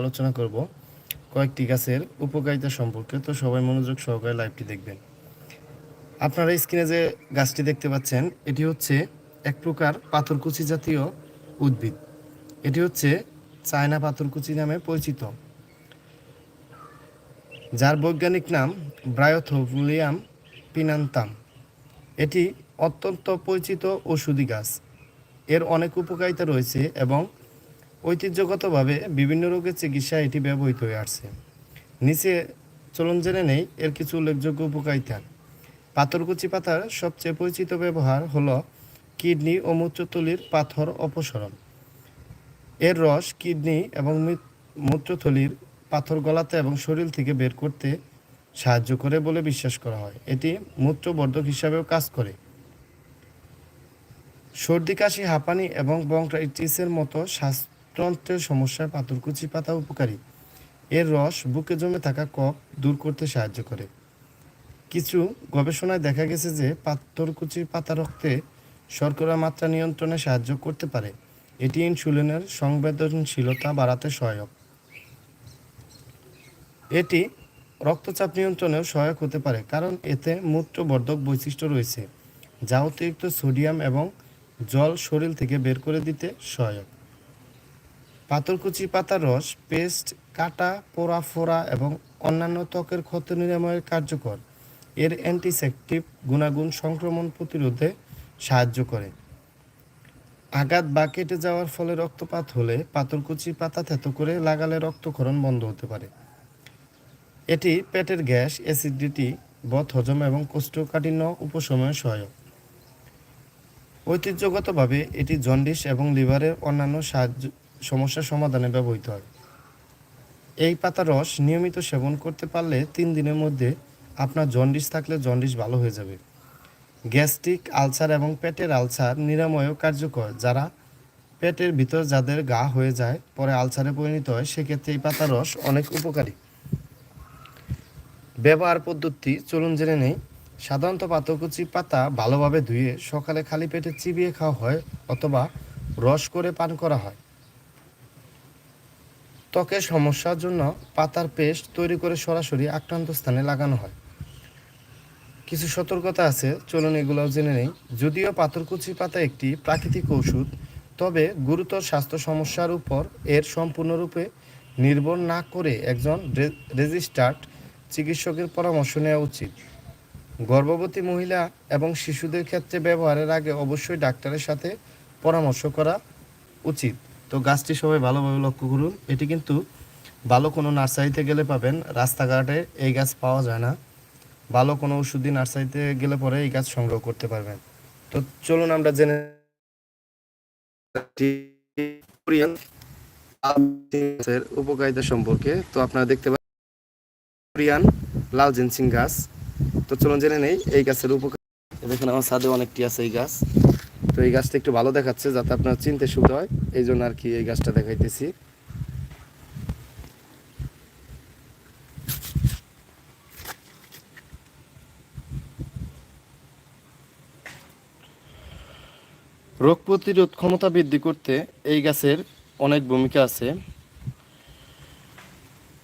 আলোচনা করব কয়েকটি গাছের উপকারিতা সম্পর্কে। তো সবাই মনোযোগ সহকারে লাইভটি দেখবেন। আপনারা স্ক্রিনে যে গাছটি দেখতে পাচ্ছেন, এটি হচ্ছে এক প্রকার পাথরকুচি জাতীয় উদ্ভিদ। এটি হচ্ছে চায়না পাথরকুচি নামে পরিচিত। যার বৈজ্ঞানিক নাম ব্রায়োথোফুলিয়াম পিনান্তাম। এটি অত্যন্ত পরিচিত ওষুধি গাছ। এর অনেক উপকারিতা রয়েছে এবং ঐতিহ্যগতভাবে বিভিন্ন রোগের চিকিৎসা এটি ব্যবহৃত হয়ে আসছে। নিচে চলন জেনে নেই, এর কিছু উল্লেখযোগ্য উপকারিতা। পাথরকুচি পাতার সবচেয়ে পরিচিত ব্যবহার হল কিডনি ও মূত্রথলির পাথর অপসরণ। এর রস কিডনি এবং মৃত- মূত্রথলির পাথর গলাতে এবং শরীর থেকে বের করতে সাহায্য করে বলে বিশ্বাস করা হয়। এটি মূত্রবর্ধক হিসাবেও কাজ করে। সর্দি, কাশি, হাঁপানি এবং ব্রঙ্কাইটিসের মতো শ্বাসতন্ত্রের সমস্যায় পাথরকুচি পাতা উপকারী। এর রস বুকে জমে থাকা কফ দূর করতে সাহায্য করে। কিছু গবেষণায় দেখা গেছে যে পাথরকুচি পাতা রক্তে শর্করা মাত্রা নিয়ন্ত্রণে সাহায্য করতে পারে। এটি ইনসুলিনের সংবেদনশীলতা বাড়াতে সহায়ক। এটি রক্তচাপ নিয়ন্ত্রণেও সহায়ক হতে পারে, কারণ এতে মূত্রবর্ধক বৈশিষ্ট্য রয়েছে, যা অতিরিক্ত সোডিয়াম এবং জল শরীর থেকে বের করে দিতে সহায়ক। পাথরকুচি পাতার রস, পেস্ট, কাটা, পোড়া ফোড়া এবং অন্যান্য ত্বকের ক্ষত নিরাময়ের কার্যকর। এর অ্যান্টিসেপটিভ গুণাগুণ সংক্রমণ প্রতিরোধে সাহায্য করে। আঘাত বা কেটে যাওয়ার ফলে রক্তপাত হলে পাথরকুচি পাতা থেতো করে লাগালে রক্তক্ষরণ বন্ধ হতে পারে। এটি পেটের গ্যাস, অ্যাসিডিটি বদ হজম এবং কোষ্ঠকাঠিন্য উপশময়ে সহায়ক। ঐতিহ্যগতভাবে এটি জন্ডিস এবং লিভারের অন্যান্য সাহায্য সমস্যা সমাধানে ব্যবহৃত হয়। এই পাতার রস নিয়মিত সেবন করতে পারলে তিন দিনের মধ্যে আপনার জন্ডিস থাকলে জন্ডিস ভালো হয়ে যাবে। গ্যাস্ট্রিক আলসার এবং পেটের আলসার নিরাময়ও কার্যকর। যারা পেটের ভিতর যাদের গা হয়ে যায়, পরে আলসারে পরিণত হয়, সেক্ষেত্রে এই পাতার রস অনেক উপকারী। ব্যবহার পদ্ধতি, চলুন জেনে নেই। সাধারণত পাতকুচি পাতা ভালোভাবে ধুয়ে সকালে খালি পেটে চিবিয়ে খাওয়া হয় অথবা রস করে পান করা হয়। ত্বকের সমস্যার জন্য পাতার পেস্ট তৈরি করে সরাসরি আক্রান্ত স্থানে লাগানো হয়। কিছু সতর্কতা আছে, চলুন এগুলোও জেনে নেই। যদিও পাথরকুচি পাতা একটি প্রাকৃতিক ঔষধ, তবে গুরুতর স্বাস্থ্য সমস্যার উপর এর সম্পূর্ণরূপে নির্ভর না করে একজন রেজিস্টার্ড চিকিৎসকের পরামর্শ নেওয়া উচিত। গর্ভবতী মহিলা এবং শিশুদের ক্ষেত্রে ব্যবহারের আগে অবশ্যই ডাক্তারের সাথে পরামর্শ করা উচিত। তো গাছটি সবাই ভালোভাবে লক্ষ্য করুন। এটি কিন্তু ভালো কোনো নার্সারিতে গেলে পাবেন। রাস্তাঘাটে এই গাছ পাওয়া যায় না। ভালো কোনো ওষুধি নার্সারিতে গেলে পরে এই গাছ সংগ্রহ করতে পারবেন। তো চলুন আমরা জেনে উপকারিতা সম্পর্কে। তো আপনারা দেখতে পাচ্ছেন লাল জিনসিং গাছ। তো চলুন জেনে নেই, এই গাছের উপকার দেখুন, আমার ছাদে অনেকটি আছে এই গাছ। তো এই গাছটা একটু ভালো দেখাচ্ছে যাতে আপনার চিনতে সুবিধা হয়। এই জন্য আর কি এই গাছটা দেখাইতেছি। রোগ প্রতিরোধ ক্ষমতা বৃদ্ধি করতে এই গাছের অনেক ভূমিকা আছে।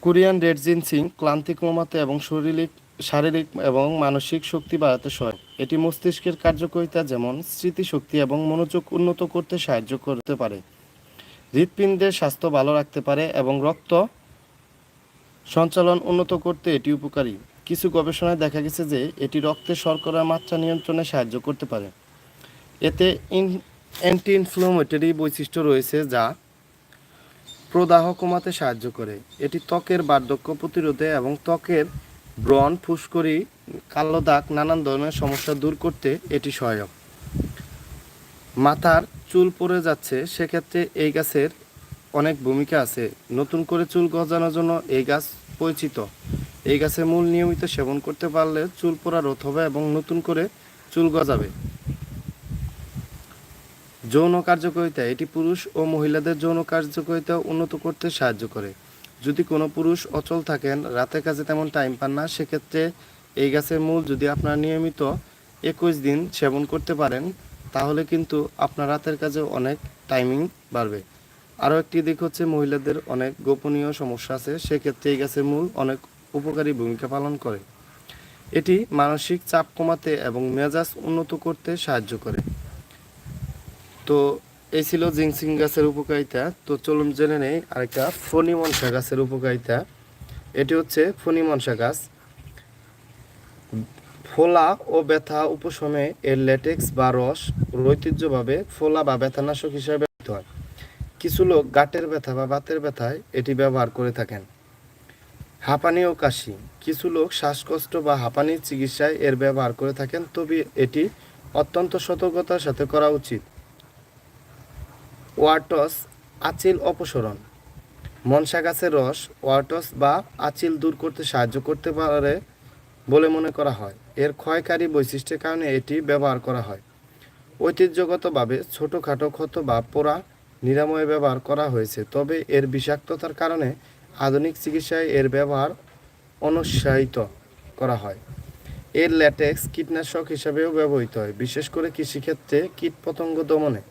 কোরিয়ান রেড জিনসিং ক্লান্তি কমাতে এবং শারীরিক শারীরিক এবং মানসিক শক্তি বাড়াতে সহায়ক। এটি মস্তিষ্কের কার্যকারিতা যেমন স্মৃতিশক্তি এবং মনোযোগ উন্নত করতে সাহায্য করতে পারে। হৃৎপিণ্ডের স্বাস্থ্য ভালো রাখতে পারে এবং রক্ত সঞ্চালন উন্নত করতে এটি উপকারী। কিছু গবেষণায় দেখা গেছে যে এটি রক্তে শর্করার মাত্রা নিয়ন্ত্রণে সাহায্য করতে পারে। এতে ইন অ্যান্টি ইনফ্লামেটরি বৈশিষ্ট্য রয়েছে যা প্রদাহ কমাতে সাহায্য করে। এটি ত্বকের বার্ধক্য প্রতিরোধে এবং ত্বকের ব্রণ, ফুসকুড়ি, কালো দাগ, নানান ধরনের সমস্যা দূর করতে এটি সহায়ক। মাথার চুল পড়ে যাচ্ছে, সেক্ষেত্রে এই গাছের অনেক ভূমিকা আছে। নতুন করে চুল গজানোর জন্য এই গাছ পরিচিত। এই গাছের মূল নিয়মিত সেবন করতে পারলে চুল পড়া রোধ হবে এবং নতুন করে চুল গজাবে। যৌন কার্যকারিতা, এটি পুরুষ ও মহিলাদের যৌন কার্যকারিতা উন্নত করতে সাহায্য করে। যদি কোনো পুরুষ অচল থাকেন রাতের কাজে তেমন টাইম পান না, সেক্ষেত্রে এই গাছের মূল যদি আপনারা নিয়মিত একুশ দিন সেবন করতে পারেন, তাহলে কিন্তু আপনার রাতের কাজে অনেক টাইমিং বাড়বে। আরও একটি দিক হচ্ছে মহিলাদের অনেক গোপনীয় সমস্যা আছে, সেক্ষেত্রে এই গাছের মূল অনেক উপকারী ভূমিকা পালন করে। এটি মানসিক চাপ কমাতে এবং মেজাজ উন্নত করতে সাহায্য করে। তো এই ছিল জিংসিং গাছের উপকারিতা। তো চলুন জেনে নেই আরেকটা ফণি মনসা গাছের উপকারিতা। এটি হচ্ছে ফণি মনসা গাছ। ফোলা ও ব্যথা উপশমে এর ল্যাটেক্স বা রস ঐতিহ্যভাবে ফোলা বা ব্যথানাশক হিসেবে ব্যবহৃত হয়। কিছু লোক গাঁটের ব্যথা বা বাতের ব্যথায় এটি ব্যবহার করে থাকেন। হাঁপানি ও কাশি। কিছু লোক শ্বাসকষ্ট বা হাঁপানির চিকিৎসায় এর ব্যবহার করে থাকেন, তবে এটি অত্যন্ত সতর্কতার সাথে করা উচিত। ওয়াটস আচিল অপসরণ। মনসা গাছের রস ওয়াটস বা আচিল দূর করতে সাহায্য করতে পারে বলে মনে করা হয়। এর ক্ষয়কারী বৈশিষ্ট্যের কারণে এটি ব্যবহার করা হয়। ঐতিহ্যগতভাবে ছোটোখাটো ক্ষত বা পোড়া নিরাময়ে ব্যবহার করা হয়েছে, তবে এর বিষাক্ততার কারণে আধুনিক চিকিৎসায় এর ব্যবহার অনুৎসাহিত করা হয়। এর ল্যাটেক্স কীটনাশক হিসাবেও ব্যবহৃত হয়, বিশেষ করে কৃষিক্ষেত্রে কীটপতঙ্গ দমনে।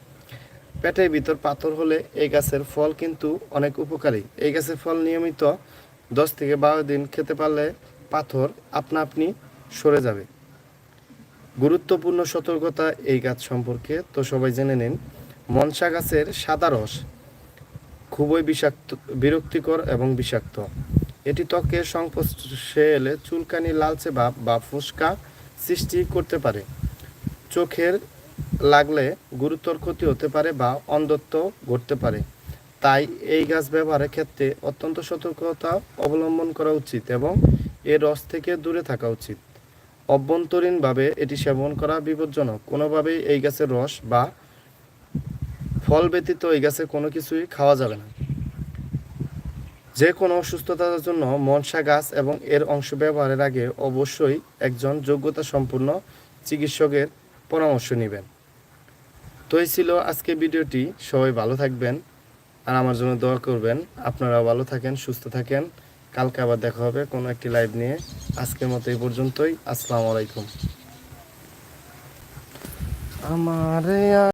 পেটের ভিতর পাথর হলে এই গাছের ফল কিন্তু অনেক উপকারী। এই গাছের ফল নিয়মিত দশ থেকে বারো দিন খেতে পারলে পাথর আপনা আপনি সরে যাবে। গুরুত্বপূর্ণ সতর্কতা এই গাছ সম্পর্কে তো সবাই জেনে নিন। মনসা গাছের সাদা রস খুবই বিষাক্ত, বিরক্তিকর এবং বিষাক্ত। এটি ত্বকের সংস্পর্শে এলে চুলকানি, লালচে ভাব বা ফুসকা সৃষ্টি করতে পারে। চোখের লাগলে গুরুতর ক্ষতি হতে পারে বা অন্ধত্ব ঘটতে পারে। তাই এই গাছ ব্যবহারের ক্ষেত্রে অত্যন্ত সতর্কতা অবলম্বন করা উচিত এবং এর রস থেকে দূরে থাকা উচিত। অভ্যন্তরীণভাবে এটি সেবন করা বিপজ্জনক। কোনোভাবেই এই গাছের রস বা ফল ব্যতীত এই গাছের কোনো কিছুই খাওয়া যাবে না। যে কোনো অসুস্থতার জন্য মনসা গাছ এবং এর অংশ ব্যবহারের আগে অবশ্যই একজন যোগ্যতা সম্পূর্ণ চিকিৎসকের পরামর্শ নেবেন। তো এই ছিল আজকে ভিডিওটি। সবাই ভালো থাকবেন আর আমার জন্য দোয়া করবেন। আপনারা ভালো থাকেন, সুস্থ থাকেন। কালকে আবার দেখা হবে কোনো একটি লাইভ নিয়ে। আজকের মতো এই পর্যন্তই। আসসালামু আলাইকুম। আমারে